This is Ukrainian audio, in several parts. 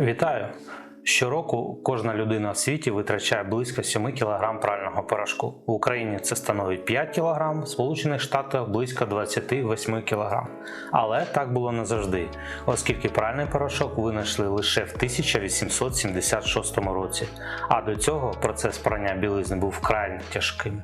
Вітаю! Щороку кожна людина в світі витрачає близько 7 кг прального порошку. В Україні це становить 5 кг, в Сполучених Штатах близько 28 кг. Але так було не завжди, оскільки пральний порошок винайшли лише в 1876 році, а до цього процес прання білизни був вкрай тяжким.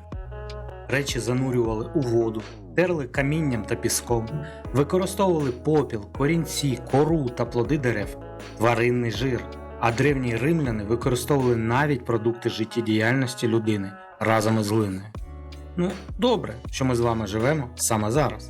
Речі занурювали у воду, терли камінням та піском, використовували попіл, корінці, кору та плоди дерев, тваринний жир. А древні римляни використовували навіть продукти життєдіяльності людини разом із глиною. Ну, добре, що ми з вами живемо саме зараз.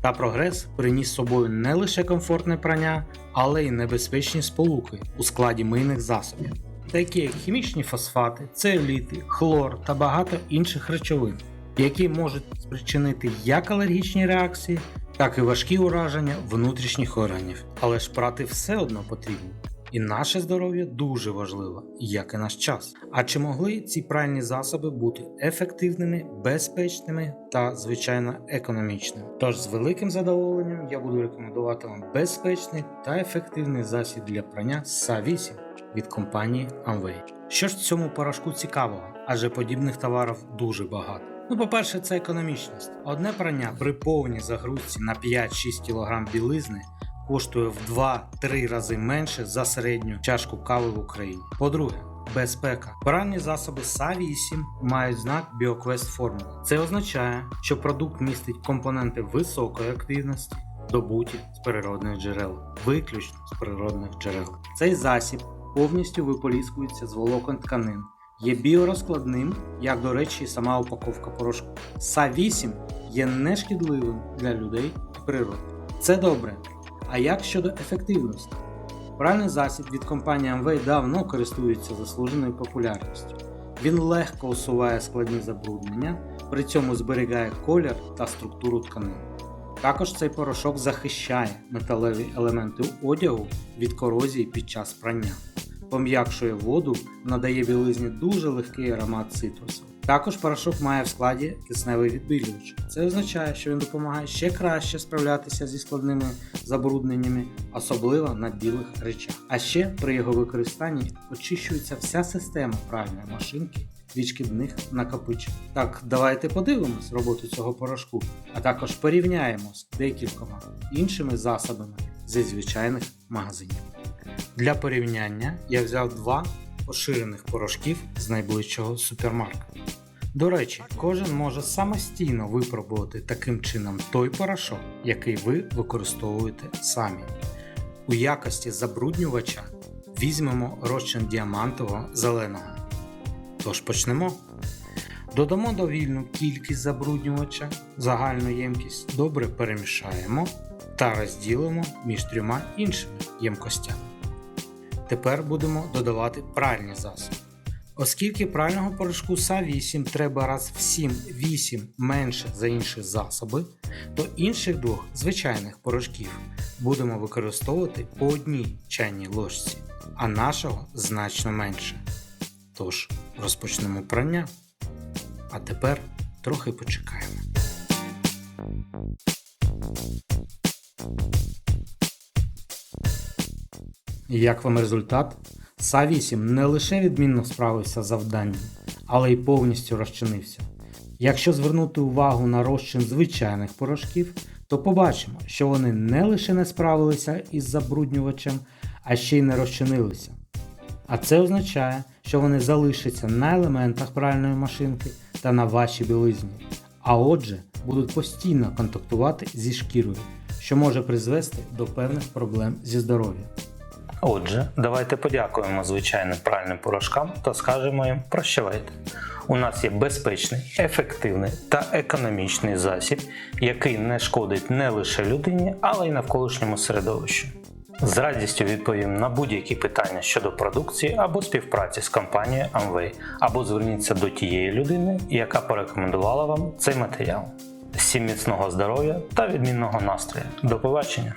Та прогрес приніс з собою не лише комфортне прання, але й небезпечні сполуки у складі мийних засобів, такі як хімічні фосфати, цеоліти, хлор та багато інших речовин, які можуть спричинити як алергічні реакції, так і важкі ураження внутрішніх органів. Але ж прати все одно потрібно. І наше здоров'я дуже важливо, як і наш час. А чи могли ці пральні засоби бути ефективними, безпечними та, звичайно, економічними? Тож з великим задоволенням я буду рекомендувати вам безпечний та ефективний засіб для прання SA8 від компанії Amway. Що ж в цьому порошку цікавого, адже подібних товарів дуже багато. Ну, по-перше, це економічність. Одне прання при повній загрузці на 5-6 кг білизни коштує в 2-3 рази менше за середню чашку кави в Україні. По-друге, безпека. Пральні засоби SA8 мають знак BioQuest формули. Це означає, що продукт містить компоненти високої активності, добуті з природних джерел, виключно з природних джерел. Цей засіб повністю виполіскується з волокон тканин. Є біорозкладним, як до речі, сама упаковка порошку. СА8 є нешкідливим для людей і природи. Це добре. А як щодо ефективності? Пральний засіб від компанії Amway давно користується заслуженою популярністю. Він легко усуває складні забруднення, при цьому зберігає колір та структуру тканин. Також цей порошок захищає металеві елементи одягу від корозії під час прання, пом'якшує воду, надає білизні дуже легкий аромат цитрусу. Також порошок має в складі кисневий відбілювач. Це означає, що він допомагає ще краще справлятися зі складними забрудненнями, особливо на білих речах. А ще при його використанні очищується вся система пральної машинки від шкідних накопичень. Так, давайте подивимось роботу цього порошку, а також порівняємо з декількома іншими засобами зі звичайних магазинів. Для порівняння я взяв два поширених порошків з найближчого супермаркету. До речі, кожен може самостійно випробувати таким чином той порошок, який ви використовуєте самі. У якості забруднювача візьмемо розчин діамантового зеленого. Тож почнемо. Додамо довільну кількість забруднювача, загальну ємкість добре перемішаємо та розділимо між трьома іншими ємкостями. Тепер будемо додавати пральні засоби. Оскільки прального порошку СА8 треба раз в 7-8 менше за інші засоби, то інших двох звичайних порошків будемо використовувати по одній чайній ложці, а нашого значно менше. Тож розпочнемо прання. А тепер трохи почекаємо. Як вам результат? СА8 не лише відмінно справився з завданням, але й повністю розчинився. Якщо звернути увагу на розчин звичайних порошків, то побачимо, що вони не лише не справилися із забруднювачем, а ще й не розчинилися. А це означає, що вони залишаться на елементах пральної машинки та на вашій білизні, а отже, будуть постійно контактувати зі шкірою, що може призвести до певних проблем зі здоров'ям. Отже, давайте подякуємо звичайним пральним порошкам та скажемо їм прощавайте. У нас є безпечний, ефективний та економічний засіб, який не шкодить не лише людині, але й навколишньому середовищу. З радістю відповім на будь-які питання щодо продукції або співпраці з компанією Amway, або зверніться до тієї людини, яка порекомендувала вам цей матеріал. Всім міцного здоров'я та відмінного настрою. До побачення!